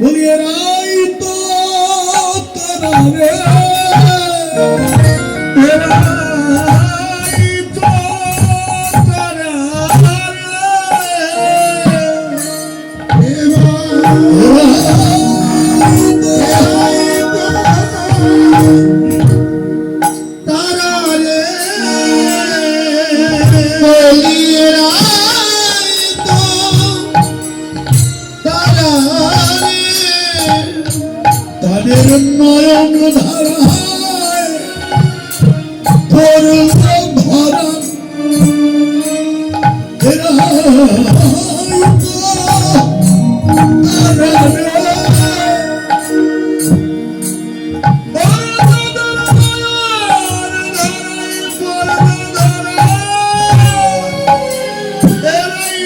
বলি এরাই তো তারা করল ভরা এরাই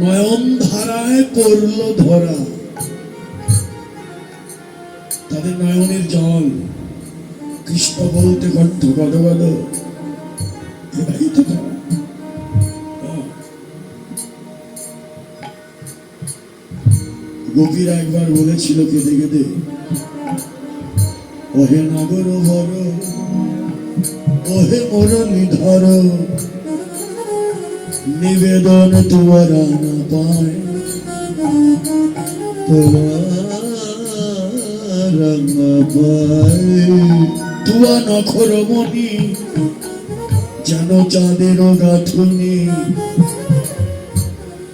নয়ন ধারায় পড়ল ধরা। তাদের নয়নের জল, কৃষ্ণ বলতে কণ্ঠ গদ গদ। গোপীরা একবার বলেছিল কেঁদে কেঁদে, ওহে নগর ভর ওহে মরণি ধর নিবেদন তোমার না পায় তুয়া নখর মনি যেন চাঁদের গাথুনি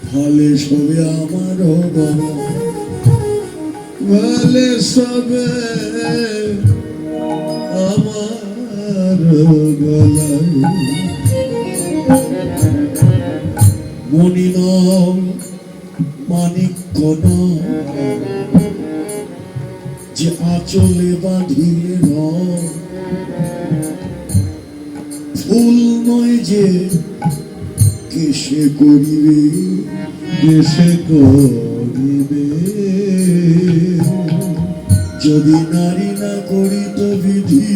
ভালে সবে আমার গলা ভালে সবে আমার গলায় মনিন মানিক যে আচলে বাঁধিলে ফুল নয় যে কেসে করিবে কেসে করিবে। যদি নারী না করিত বিধি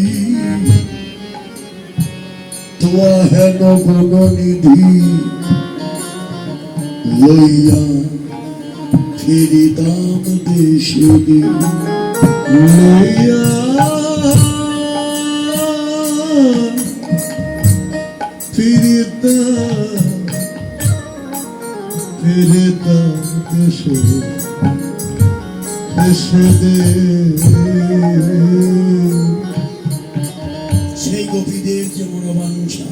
তোয়া হেন কোন নিধি লইয়া ফিরিতাম দেশে সেই গোপীদের যে মনোবাঞ্ছা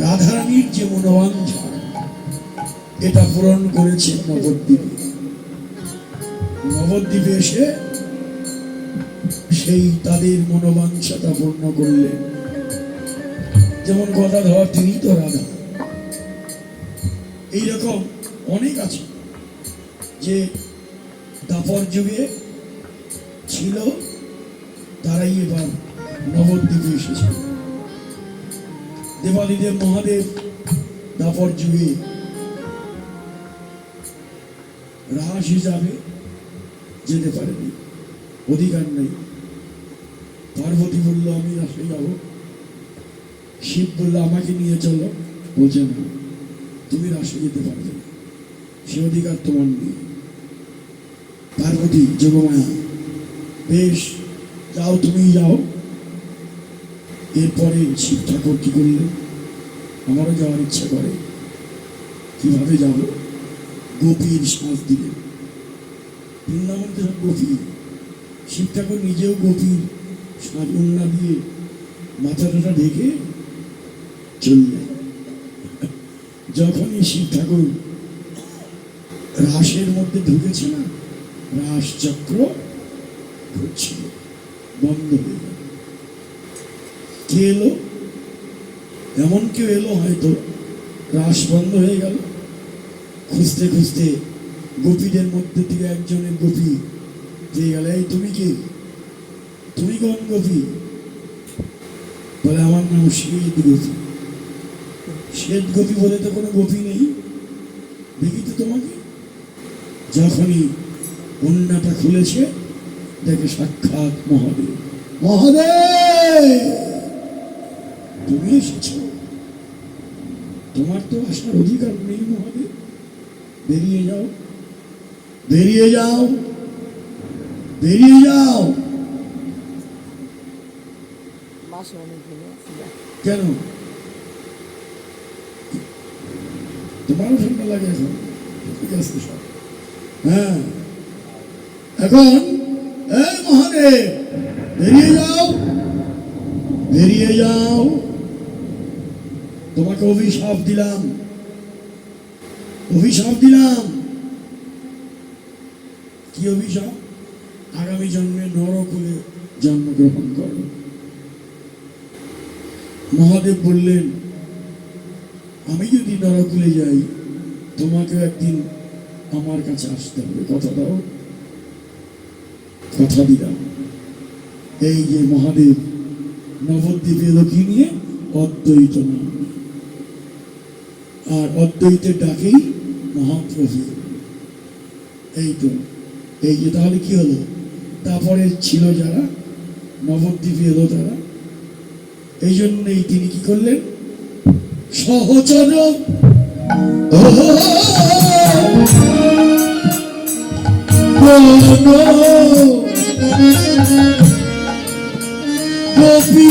রাধারানীর যে মনোবাঞ্ছা এটা পূরণ করেছে নবদ্বীপে। নবদ্বীপে এসে সেই তাদের মনোবাঞ্ছাটা পূর্ণ করলেন। যেমন গদাধর তিনি তো রাধা এইরকম অনেক আছে যে দাপর যুগে ছিল, তারাই এবার নবদ্বীপে এসেছে। দেবাদিদেব মহাদেব দাপর যুগে রাস হিসাবে যেতে পারেনি। অধিকার নেই। পার্বতী বলল, আমি রাসে যাব। শিব বলল, আমাকে নিয়ে চলো। বলছে, না, তুমি রাসে যেতে পারবে না। সে অধিকার তোমার নেই। পার্বতী যোগমায়া বেশ, যাও তুমি যাও। এরপরে শিব ঠাকুর কি করলেন? আমারও যাওয়ার ইচ্ছা করে। কীভাবে যাব? গোপীর শ্বাস দিলেন বৃন্দাবন শিব ঠাকুর নিজেও গোপীর শ্বাস দিয়ে মাথাটা ঢেকে চললেন যখনই শিব ঠাকুর রাসের মধ্যে ঢুকেছে না, রাস চক্র ঘুরছিল বন্ধ হয়ে গেল কে এলো? এমন কেউ এলো হয়তো। রাস বন্ধ হয়ে গেল। খুঁজতে খুঁজতে গোপীদের মধ্যে থেকে একজনের গোপী। পেয়ে গেল, এই তুমি কি? তুমি কোন গোপী? বলে, আমার নাম শ্বেত গোপী। শ্বেত গোপী বলে তো কোনো গোপী নেই। দেখি তো তোমাকে। যখনই কন্যাটা খুলেছে, দেখে সাক্ষাৎ মহাদেব। মহাদেব, তুমি এসেছ। তোমার তো আসার অধিকার নেই মহাদেব। বেরিয়ে যাও। বেরিয়ে যাও। বেরিয়ে যাও। কেন? তোমারও ঠান্ডা লাগে এখন? ঠিক আছে সব। হ্যাঁ। এখন এই মহাদেব বেরিয়ে যাও। বেরিয়ে যাও। তোমাকে অভিশাপ দিলাম। অভিশাপ দিলাম। কি অভিশাপ? আগামী জন্মে নরকুলে জন্মগ্রহণ করো। মহাদেব বললেন, আমি যদি নরকুলে যাই তোমাকে একদিন আমার কাছে আসতে হবে। কথা দাও। কথা দিলাম। এই যে মহাদেব নবদ্বীপে লোকি নিয়ে অদ্বৈত নাম আর অদ্বৈতের ডাকেই মহাপ্রভু। এই তো, এই যে তাহলে কি হলো? তারপরে ছিল যারা, নবদ্বীপে এলো তারা। এই জন্যই তিনি কি করলেন? সহচর। গোপী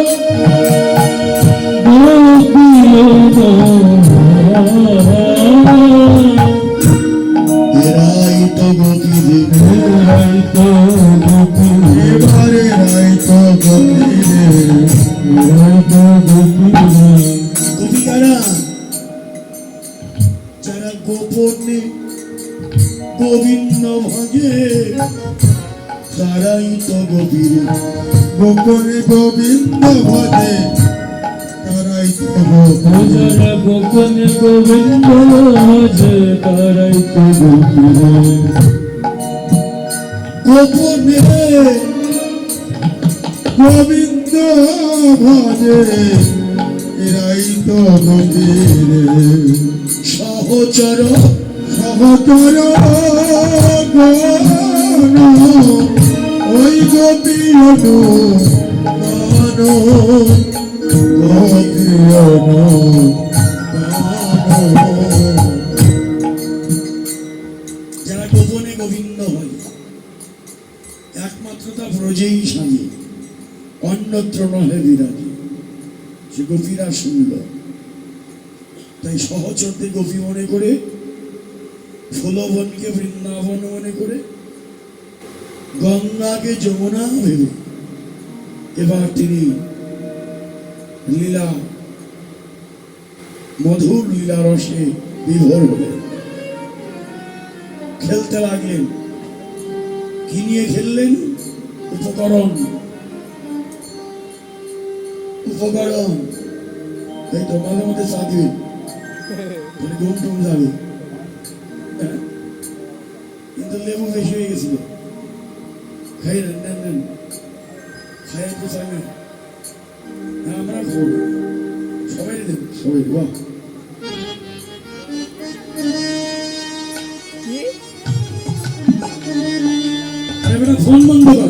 যারা গোপনে গোবিন্দ ভজে তারাই তো গোপীর গোপনে গোবিন্দ ভজে তারাই তো গোপী গোপন গোবিন্দ যে তারাই তো গোপী গোপনে গোবিন্দ ভজে এরাই তো গোপীর সহচর সহচর ওই গোপী অনু গণ অন্যত্র নহে বিরাজে সে গোপীরা শুনল। তাই সহচরদের গোপী মনে করে ষোলবনকে বৃন্দাবন মনে করে, গঙ্গাকে যমুনা ভেবে এবার তিনি লীলা, মধুর লীলা রসে বিভোর হলেন। খেলতে লাগলেন। কি নিয়ে খেললেন? উপকরণ উপকরণ। এই মাঝে মধ্যে চা দিবে। ঘুম টুম যাবে। হ্যাঁ? কিন্তু লেবু বেশি হয়ে গেছিল। খাই নেন নেন নেন। খাই তো চাই না হ্যাঁ আমরা খাব। সবাই দেন সবাই বাহ। ফোন বন্ধ